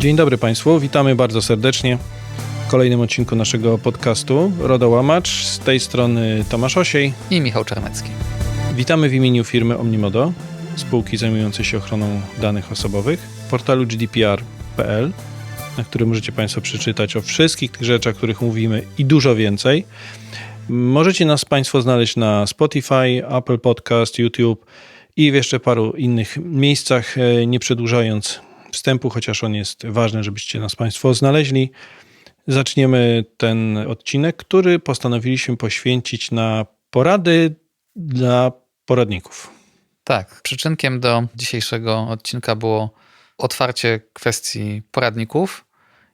Dzień dobry Państwu, witamy bardzo serdecznie w kolejnym odcinku naszego podcastu Roda Łamacz. Z tej strony Tomasz Osiej i Michał Czarnecki. Witamy w imieniu firmy Omnimodo, spółki zajmującej się ochroną danych osobowych, portalu gdpr.pl, na którym możecie Państwo przeczytać o wszystkich tych rzeczach, o których mówimy i dużo więcej. Możecie nas Państwo znaleźć na Spotify, Apple Podcast, YouTube i w jeszcze paru innych miejscach. E, nie przedłużając wstępu, chociaż on jest ważny, żebyście nas Państwo znaleźli, zaczniemy ten odcinek, który postanowiliśmy poświęcić na porady dla poradników. Tak, przyczynkiem do dzisiejszego odcinka było otwarcie kwestii poradników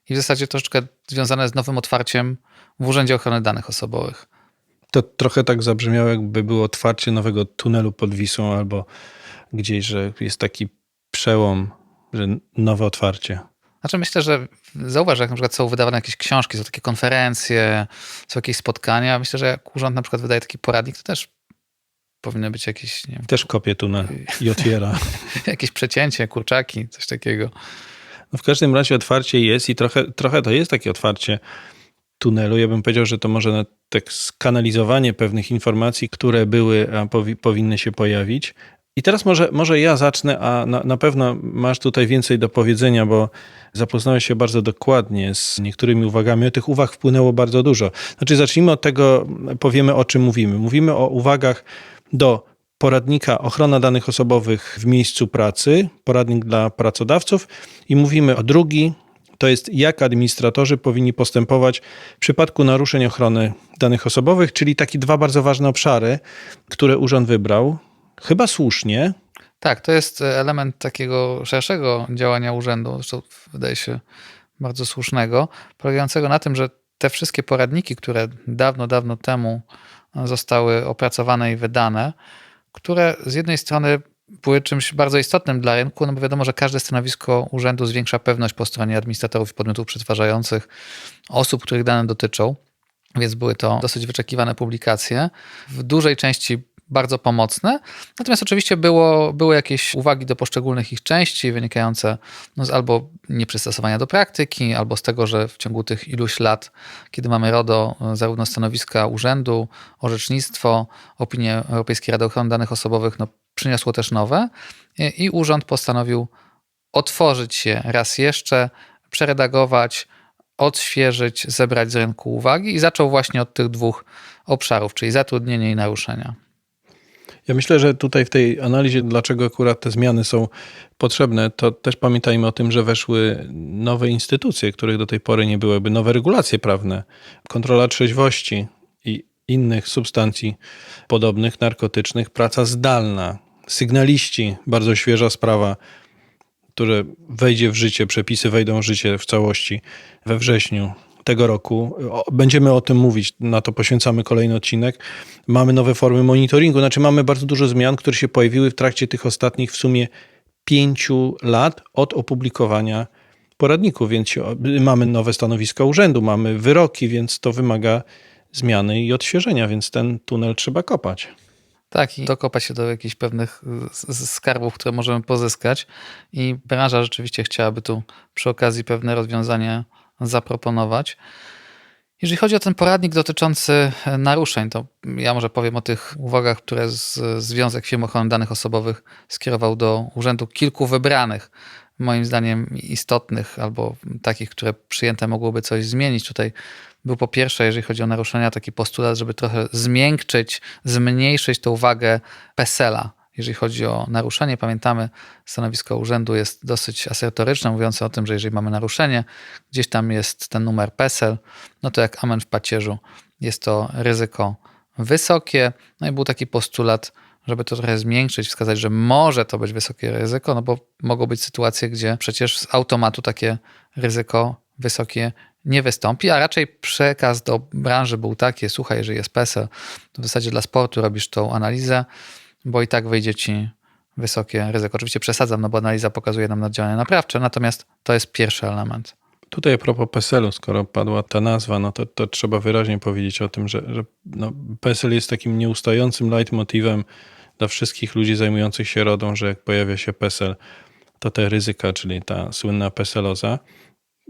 i w zasadzie troszeczkę związane z nowym otwarciem w Urzędzie Ochrony Danych Osobowych. To trochę tak zabrzmiało, jakby było otwarcie nowego tunelu pod Wisłą albo gdzieś, że jest taki przełom, że nowe otwarcie. Znaczy myślę, że zauważ, jak na przykład są wydawane jakieś książki, są takie konferencje, są jakieś spotkania. Myślę, że jak urząd na przykład wydaje taki poradnik, to też powinny być jakieś... Nie wiem, też kopie tunel i otwiera. jakieś przecięcie, kurczaki, coś takiego. No w każdym razie otwarcie jest i trochę, trochę to jest takie otwarcie tunelu. Ja bym powiedział, że to może tak skanalizowanie pewnych informacji, które były, a powi powinny się pojawić. I teraz może, może ja zacznę, a na, na pewno masz tutaj więcej do powiedzenia, bo zapoznałeś się bardzo dokładnie z niektórymi uwagami. O tych uwag wpłynęło bardzo dużo. Znaczy, zacznijmy od tego, powiemy o czym mówimy. Mówimy o uwagach do poradnika ochrona danych osobowych w miejscu pracy, poradnik dla pracodawców i mówimy o drugi, to jest jak administratorzy powinni postępować w przypadku naruszeń ochrony danych osobowych, czyli takie dwa bardzo ważne obszary, które urząd wybrał. Chyba słusznie. Tak, to jest element takiego szerszego działania urzędu, zresztą wydaje się bardzo słusznego, polegającego na tym, że te wszystkie poradniki, które dawno, dawno temu zostały opracowane i wydane, które z jednej strony były czymś bardzo istotnym dla rynku, no bo wiadomo, że każde stanowisko urzędu zwiększa pewność po stronie administratorów i podmiotów przetwarzających osób, których dane dotyczą, więc były to dosyć wyczekiwane publikacje. W dużej części bardzo pomocne. Natomiast oczywiście było, były jakieś uwagi do poszczególnych ich części, wynikające no z albo nieprzystosowania do praktyki, albo z tego, że w ciągu tych iluś lat, kiedy mamy RODO, zarówno stanowiska urzędu, orzecznictwo, opinię Europejskiej Rady Ochrony Danych Osobowych, no, przyniosło też nowe i urząd postanowił otworzyć się raz jeszcze, przeredagować, odświeżyć, zebrać z rynku uwagi i zaczął właśnie od tych dwóch obszarów, czyli zatrudnienie i naruszenia. Ja myślę, że tutaj w tej analizie, dlaczego akurat te zmiany są potrzebne, to też pamiętajmy o tym, że weszły nowe instytucje, których do tej pory nie byłyby, nowe regulacje prawne, kontrola trzeźwości i innych substancji podobnych, narkotycznych, praca zdalna, sygnaliści, bardzo świeża sprawa, które wejdzie w życie, przepisy wejdą w życie w całości we wrześniu tego roku. Będziemy o tym mówić, na to poświęcamy kolejny odcinek. Mamy nowe formy monitoringu, znaczy mamy bardzo dużo zmian, które się pojawiły w trakcie tych ostatnich w sumie pięciu lat od opublikowania poradniku, więc mamy nowe stanowiska urzędu, mamy wyroki, więc to wymaga zmiany i odświeżenia, więc ten tunel trzeba kopać. Tak, i dokopać się do jakichś pewnych skarbów, które możemy pozyskać. I branża rzeczywiście chciałaby tu przy okazji pewne rozwiązania zaproponować. Jeżeli chodzi o ten poradnik dotyczący naruszeń, to ja może powiem o tych uwagach, które Związek Firm Ochrony Danych Osobowych skierował do urzędu kilku wybranych, moim zdaniem istotnych, albo takich, które przyjęte mogłoby coś zmienić. Tutaj był po pierwsze, jeżeli chodzi o naruszenia, taki postulat, żeby trochę zmiękczyć, zmniejszyć tą wagę PESEL-a, jeżeli chodzi o naruszenie. Pamiętamy, stanowisko urzędu jest dosyć asertoryczne, mówiące o tym, że jeżeli mamy naruszenie, gdzieś tam jest ten numer PESEL, no to jak amen w pacierzu, jest to ryzyko wysokie. No i był taki postulat, żeby to trochę zmiękczyć, wskazać, że może to być wysokie ryzyko, no bo mogą być sytuacje, gdzie przecież z automatu takie ryzyko wysokie nie wystąpi, a raczej przekaz do branży był taki, słuchaj, jeżeli jest PESEL, to w zasadzie dla sportu robisz tą analizę, bo i tak wyjdzie ci wysokie ryzyko. Oczywiście przesadzam, no bo analiza pokazuje nam naddziałanie naprawcze, natomiast to jest pierwszy element. Tutaj a propos PESEL-u, skoro padła ta nazwa, no to, to trzeba wyraźnie powiedzieć o tym, że, że no PESEL jest takim nieustającym leitmotivem dla wszystkich ludzi zajmujących się RODą, że jak pojawia się PESEL, to te ryzyka, czyli ta słynna peseloza.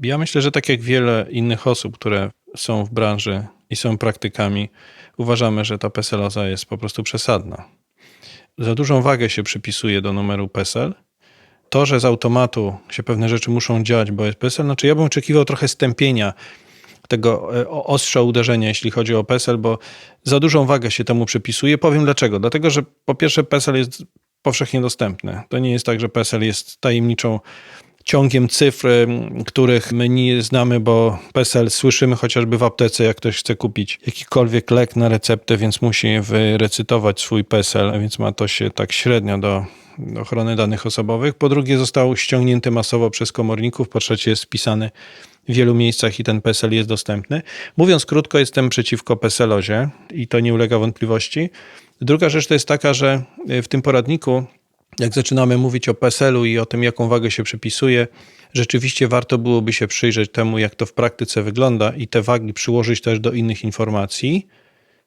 Ja myślę, że tak jak wiele innych osób, które są w branży i są praktykami, uważamy, że ta peseloza jest po prostu przesadna. Za dużą wagę się przypisuje do numeru PESEL. To, że z automatu się pewne rzeczy muszą dziać, bo jest PESEL, znaczy ja bym oczekiwał trochę stępienia tego e, ostrza uderzenia, jeśli chodzi o PESEL, bo za dużą wagę się temu przypisuje. Powiem dlaczego. Dlatego, że po pierwsze PESEL jest powszechnie dostępny. To nie jest tak, że PESEL jest tajemniczą ciągiem cyfr, których my nie znamy, bo PESEL słyszymy chociażby w aptece, jak ktoś chce kupić jakikolwiek lek na receptę, więc musi wyrecytować swój PESEL, więc ma to się tak średnio do ochrony danych osobowych. Po drugie, został ściągnięty masowo przez komorników. Po trzecie, jest wpisany w wielu miejscach i ten PESEL jest dostępny. Mówiąc krótko, jestem przeciwko PESELozie i to nie ulega wątpliwości. Druga rzecz to jest taka, że w tym poradniku jak zaczynamy mówić o PESEL-u i o tym, jaką wagę się przypisuje, rzeczywiście warto byłoby się przyjrzeć temu, jak to w praktyce wygląda i te wagi przyłożyć też do innych informacji,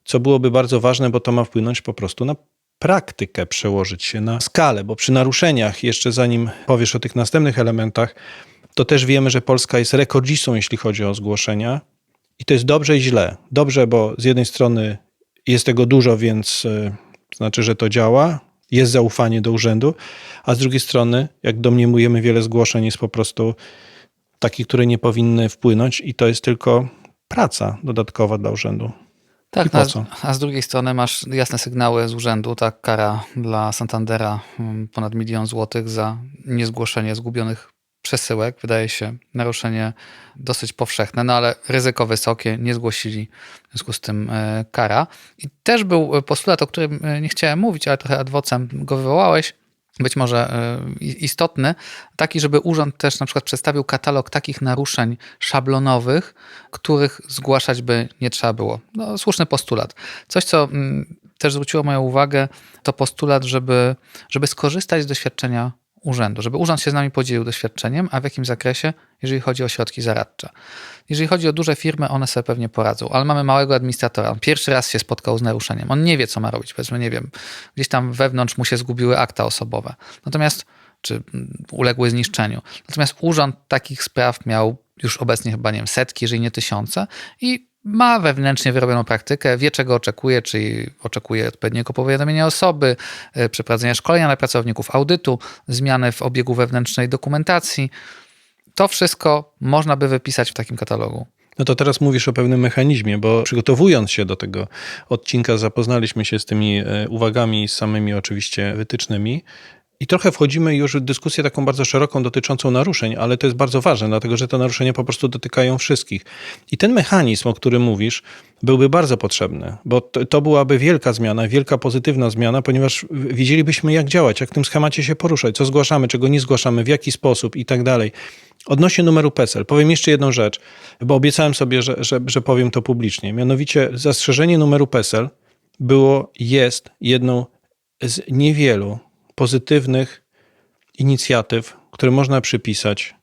co byłoby bardzo ważne, bo to ma wpłynąć po prostu na praktykę, przełożyć się na skalę, bo przy naruszeniach, jeszcze zanim powiesz o tych następnych elementach, to też wiemy, że Polska jest rekordzistą, jeśli chodzi o zgłoszenia. I to jest dobrze i źle. Dobrze, bo z jednej strony jest tego dużo, więc y, znaczy, że to działa, jest zaufanie do urzędu, a z drugiej strony, jak domniemujemy, wiele zgłoszeń jest po prostu takich, które nie powinny wpłynąć, i to jest tylko praca dodatkowa dla urzędu. Tak, no, a z drugiej strony masz jasne sygnały z urzędu, tak, kara dla Santandera mm, ponad milion złotych za niezgłoszenie zgubionych przesyłek. Wydaje się naruszenie dosyć powszechne, no ale ryzyko wysokie, nie zgłosili, w związku z tym e, kara. I też był postulat, o którym e, nie chciałem mówić, ale trochę adwocem go wywołałeś, być może e, istotny, taki, żeby urząd też na przykład przedstawił katalog takich naruszeń szablonowych, których zgłaszać by nie trzeba było. No, słuszny postulat. Coś, co mm, też zwróciło moją uwagę, to postulat, żeby, żeby skorzystać z doświadczenia urzędu, żeby urząd się z nami podzielił doświadczeniem, a w jakim zakresie, jeżeli chodzi o środki zaradcze. Jeżeli chodzi o duże firmy, one sobie pewnie poradzą, ale mamy małego administratora. On pierwszy raz się spotkał z naruszeniem. On nie wie, co ma robić. Powiedzmy, nie wiem, gdzieś tam wewnątrz mu się zgubiły akta osobowe. Natomiast, czy uległy zniszczeniu. Natomiast urząd takich spraw miał już obecnie chyba, nie wiem, setki, jeżeli nie tysiące i ma wewnętrznie wyrobioną praktykę, wie czego oczekuje, czyli oczekuje odpowiedniego powiadomienia osoby, e, przeprowadzenia szkolenia dla pracowników, audytu, zmiany w obiegu wewnętrznej dokumentacji. To wszystko można by wypisać w takim katalogu. No to teraz mówisz o pewnym mechanizmie, bo przygotowując się do tego odcinka, zapoznaliśmy się z tymi e, uwagami, z samymi oczywiście wytycznymi. I trochę wchodzimy już w dyskusję taką bardzo szeroką dotyczącą naruszeń, ale to jest bardzo ważne, dlatego że te naruszenia po prostu dotykają wszystkich. I ten mechanizm, o którym mówisz, byłby bardzo potrzebny, bo to byłaby wielka zmiana, wielka pozytywna zmiana, ponieważ wiedzielibyśmy, jak działać, jak w tym schemacie się poruszać, co zgłaszamy, czego nie zgłaszamy, w jaki sposób i tak dalej. Odnośnie numeru PESEL, powiem jeszcze jedną rzecz, bo obiecałem sobie, że, że, że powiem to publicznie. Mianowicie zastrzeżenie numeru PESEL było, jest jedną z niewielu pozytywnych inicjatyw, które można przypisać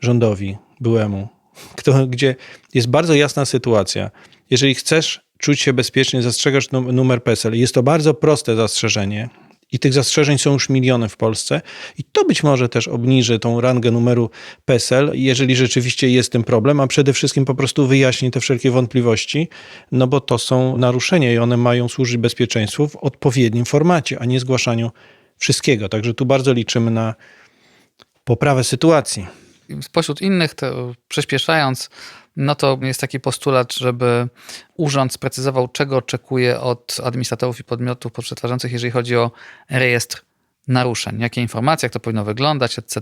rządowi byłemu, kto, gdzie jest bardzo jasna sytuacja. Jeżeli chcesz czuć się bezpiecznie, zastrzegasz numer PESEL. Jest to bardzo proste zastrzeżenie i tych zastrzeżeń są już miliony w Polsce i to być może też obniży tą rangę numeru PESEL, jeżeli rzeczywiście jest tym problem, a przede wszystkim po prostu wyjaśni te wszelkie wątpliwości, no bo to są naruszenia i one mają służyć bezpieczeństwu w odpowiednim formacie, a nie zgłaszaniu wszystkiego. Także tu bardzo liczymy na poprawę sytuacji. Spośród innych, to przyspieszając, no to jest taki postulat, żeby urząd sprecyzował, czego oczekuje od administratorów i podmiotów przetwarzających, jeżeli chodzi o rejestr naruszeń, jakie informacje, jak to powinno wyglądać, etc.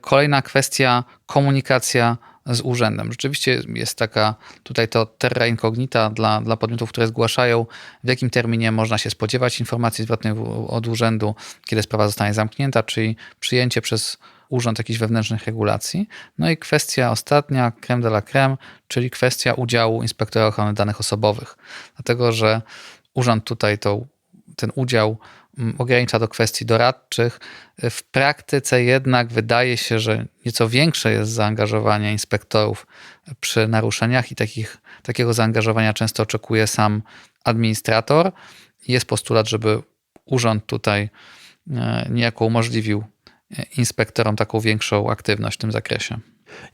Kolejna kwestia komunikacja z urzędem. Rzeczywiście jest taka tutaj to terra incognita dla, dla podmiotów, które zgłaszają, w jakim terminie można się spodziewać informacji zwrotnej od urzędu, kiedy sprawa zostanie zamknięta, czyli przyjęcie przez urząd jakichś wewnętrznych regulacji. No i kwestia ostatnia, creme de la creme, czyli kwestia udziału inspektora ochrony danych osobowych. Dlatego, że urząd tutaj to, ten udział ogranicza do kwestii doradczych. W praktyce jednak wydaje się, że nieco większe jest zaangażowanie inspektorów przy naruszeniach i takich, takiego zaangażowania często oczekuje sam administrator. Jest postulat, żeby urząd tutaj e, niejako umożliwił inspektorom taką większą aktywność w tym zakresie.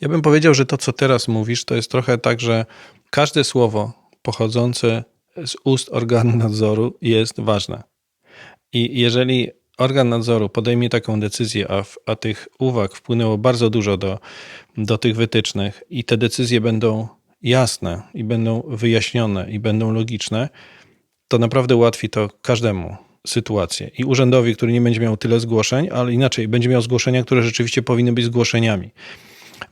Ja bym powiedział, że to, co teraz mówisz, to jest trochę tak, że każde słowo pochodzące z ust organu nadzoru jest ważne. I jeżeli organ nadzoru podejmie taką decyzję, a, w, a tych uwag wpłynęło bardzo dużo do, do tych wytycznych, i te decyzje będą jasne, i będą wyjaśnione, i będą logiczne, to naprawdę ułatwi to każdemu sytuację. I urzędowi, który nie będzie miał tyle zgłoszeń, ale inaczej, będzie miał zgłoszenia, które rzeczywiście powinny być zgłoszeniami.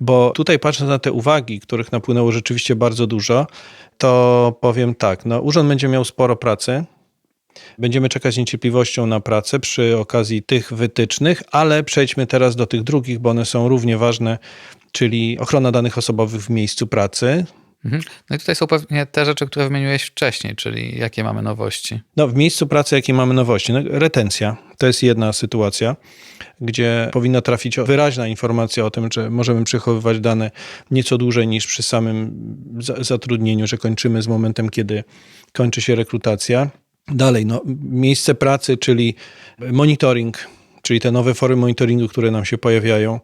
Bo tutaj patrząc na te uwagi, których napłynęło rzeczywiście bardzo dużo, to powiem tak, no urząd będzie miał sporo pracy, Będziemy czekać z niecierpliwością na pracę przy okazji tych wytycznych, ale przejdźmy teraz do tych drugich, bo one są równie ważne, czyli ochrona danych osobowych w miejscu pracy. Mhm. No i tutaj są pewnie te rzeczy, które wymieniłeś wcześniej, czyli jakie mamy nowości. No, w miejscu pracy, jakie mamy nowości? No, retencja to jest jedna sytuacja, gdzie powinna trafić wyraźna informacja o tym, że możemy przechowywać dane nieco dłużej niż przy samym zatrudnieniu, że kończymy z momentem, kiedy kończy się rekrutacja. Dalej, no, miejsce pracy, czyli monitoring, czyli te nowe formy monitoringu, które nam się pojawiają.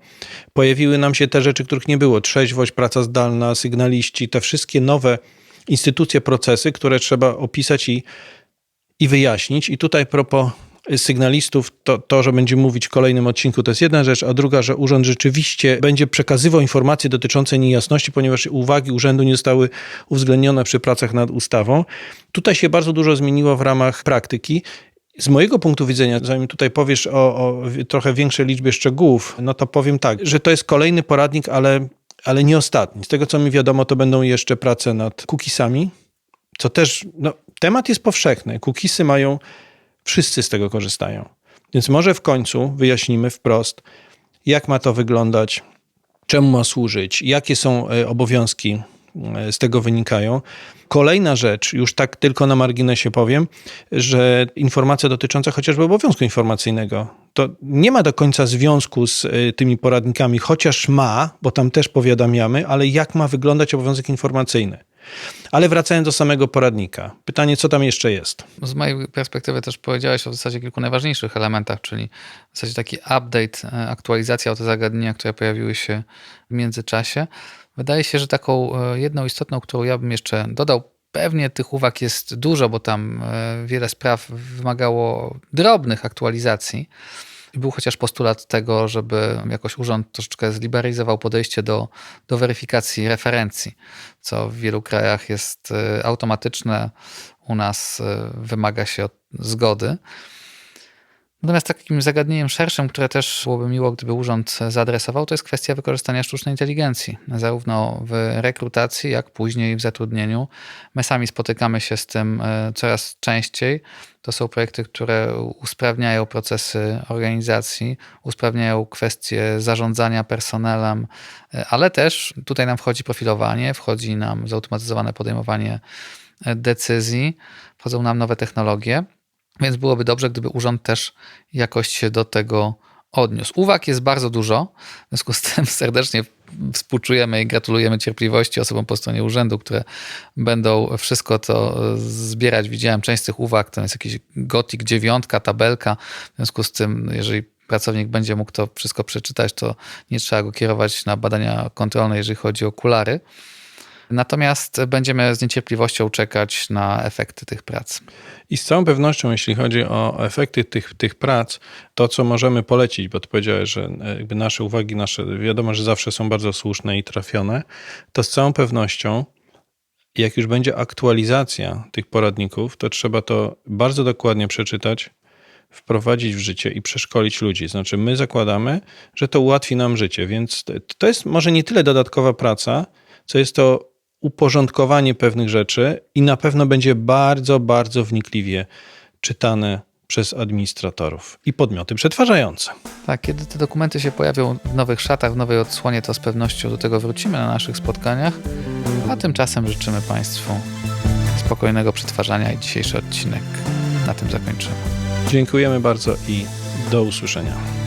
Pojawiły nam się te rzeczy, których nie było. Trzeźwość, praca zdalna, sygnaliści, te wszystkie nowe instytucje, procesy, które trzeba opisać i, i wyjaśnić. I tutaj propos sygnalistów, to, to, że będzie mówić w kolejnym odcinku, to jest jedna rzecz, a druga, że urząd rzeczywiście będzie przekazywał informacje dotyczące niejasności, ponieważ uwagi urzędu nie zostały uwzględnione przy pracach nad ustawą. Tutaj się bardzo dużo zmieniło w ramach praktyki. Z mojego punktu widzenia, zanim tutaj powiesz o, o trochę większej liczbie szczegółów, no to powiem tak, że to jest kolejny poradnik, ale, ale nie ostatni. Z tego co mi wiadomo, to będą jeszcze prace nad cookiesami, co też, no, temat jest powszechny. Cookiesy mają Wszyscy z tego korzystają. Więc może w końcu wyjaśnimy wprost, jak ma to wyglądać, czemu ma służyć, jakie są e, obowiązki e, z tego wynikają. Kolejna rzecz, już tak tylko na marginesie powiem, że informacja dotycząca chociażby obowiązku informacyjnego, to nie ma do końca związku z e, tymi poradnikami, chociaż ma, bo tam też powiadamiamy, ale jak ma wyglądać obowiązek informacyjny. Ale wracając do samego poradnika, pytanie, co tam jeszcze jest? Z mojej perspektywy też powiedziałeś o w zasadzie kilku najważniejszych elementach, czyli w zasadzie taki update, e, aktualizacja o te zagadnienia, które pojawiły się w międzyczasie. Wydaje się, że taką e, jedną istotną, którą ja bym jeszcze dodał, pewnie tych uwag jest dużo, bo tam e, wiele spraw wymagało drobnych aktualizacji był chociaż postulat tego, żeby jakoś urząd troszeczkę zliberalizował podejście do, do weryfikacji referencji, co w wielu krajach jest y, automatyczne, u nas y, wymaga się zgody. Natomiast takim zagadnieniem szerszym, które też byłoby miło, gdyby urząd zaadresował, to jest kwestia wykorzystania sztucznej inteligencji, zarówno w rekrutacji, jak później w zatrudnieniu. My sami spotykamy się z tym e, coraz częściej. To są projekty, które usprawniają procesy organizacji, usprawniają kwestie zarządzania personelem, e, ale też tutaj nam wchodzi profilowanie, wchodzi nam zautomatyzowane podejmowanie e, decyzji, wchodzą nam nowe technologie. Więc byłoby dobrze, gdyby urząd też jakoś się do tego odniósł. Uwag jest bardzo dużo, w związku z tym serdecznie współczujemy i gratulujemy cierpliwości osobom po stronie urzędu, które będą wszystko to zbierać. Widziałem część z tych uwag, to jest jakiś gotik, dziewiątka, tabelka, w związku z tym, jeżeli pracownik będzie mógł to wszystko przeczytać, to nie trzeba go kierować na badania kontrolne, jeżeli chodzi o okulary. Natomiast będziemy z niecierpliwością czekać na efekty tych prac. I z całą pewnością, jeśli chodzi o efekty tych, tych prac, to co możemy polecić, bo ty powiedziałeś, że jakby nasze uwagi, nasze, wiadomo, że zawsze są bardzo słuszne i trafione, to z całą pewnością jak już będzie aktualizacja tych poradników, to trzeba to bardzo dokładnie przeczytać, wprowadzić w życie i przeszkolić ludzi. Znaczy, my zakładamy, że to ułatwi nam życie, więc to jest może nie tyle dodatkowa praca, co jest to uporządkowanie pewnych rzeczy i na pewno będzie bardzo, bardzo wnikliwie czytane przez administratorów i podmioty przetwarzające. Tak, kiedy te dokumenty się pojawią w nowych szatach, w nowej odsłonie, to z pewnością do tego wrócimy na naszych spotkaniach. A tymczasem życzymy Państwu spokojnego przetwarzania i dzisiejszy odcinek na tym zakończymy. Dziękujemy bardzo i do usłyszenia.